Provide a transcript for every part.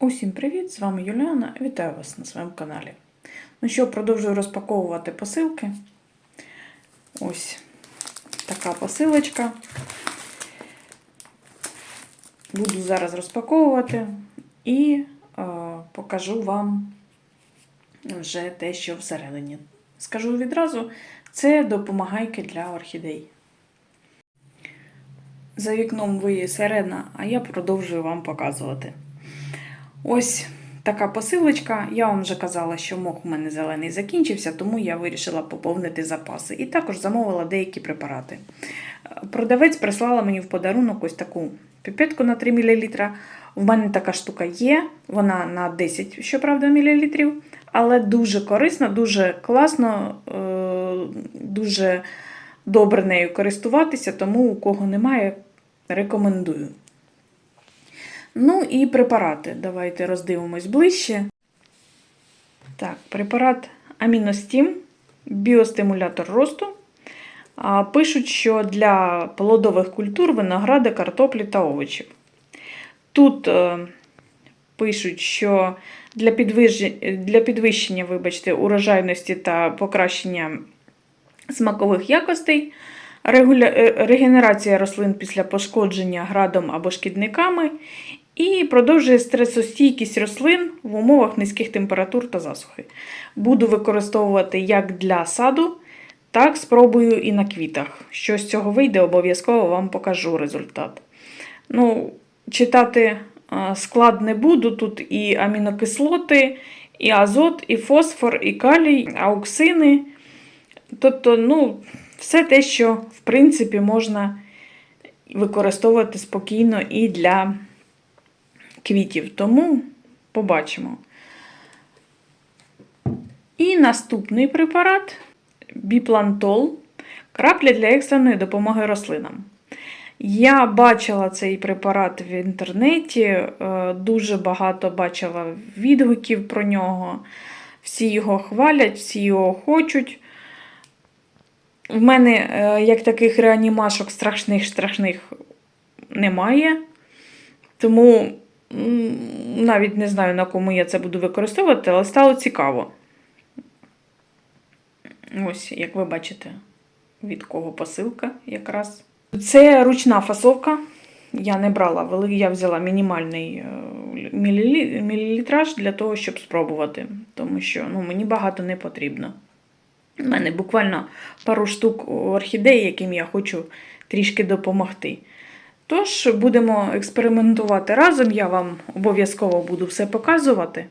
Усім привіт! З вами Юліана. Вітаю вас на своєму каналі. Ну що, продовжую розпаковувати посилки. Ось така посилочка. Буду зараз розпаковувати і е, покажу вам вже те, що всередині. Скажу відразу, це допомагайки для орхідей. За вікном виє сирена, а я продовжую вам показувати. Ось така посилочка. Я вам вже казала, що мох у мене зелений закінчився, тому я вирішила поповнити запаси. І також замовила деякі препарати. Продавець прислала мені в подарунок ось таку піпетку на 3 мл. В мене така штука є, вона на 10, щоправда, мл, але дуже корисна, дуже класно, е, дуже добре нею користуватися, тому у кого немає, рекомендую. Ну і препарати. Давайте роздивимось ближче. Так, препарат Аміностім, біостимулятор росту. Пишуть, що для плодових культур виногради, картоплі та овочів. Тут е, пишуть, що для підвищення, для підвищення вибачте, урожайності та покращення смакових якостей, е, регенерація рослин після пошкодження градом або шкідниками, і продовжує стресостійкість рослин в умовах низьких температур та засухи. Буду використовувати як для саду, так спробую і на квітах. Що з цього вийде, обов'язково вам покажу результат. Ну, Читати склад не буду. Тут і амінокислоти, і азот, і фосфор, і калій, ауксини. Тобто, ну, все те, що в принципі можна використовувати спокійно і для квітів. Тому побачимо. І наступний препарат біплантол. Крапля для екстреної допомоги рослинам. Я бачила цей препарат в інтернеті, е, дуже багато бачила відгуків про нього. Всі його хвалять, всі його хочуть. В мене е, як таких реанімашок страшних страшних немає. Тому навіть не знаю, на кому я це буду використовувати, але стало цікаво. Ось, як ви бачите, від кого посилка якраз. Це ручна фасовка. Я не брала я взяла мінімальний е, мілілітраж для того, щоб спробувати. Тому що ну, мені багато не потрібно. У мене буквально пару штук орхідей, яким я хочу трішки допомогти. Тож, будемо експериментувати разом, я вам обов'язково буду все показувати.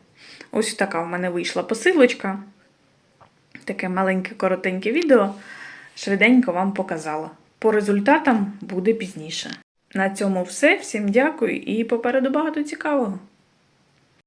Ось така в мене вийшла посилочка. Таке маленьке коротеньке відео. Швиденько вам показала. По результатам буде пізніше. На цьому все. Всім дякую і попереду багато цікавого.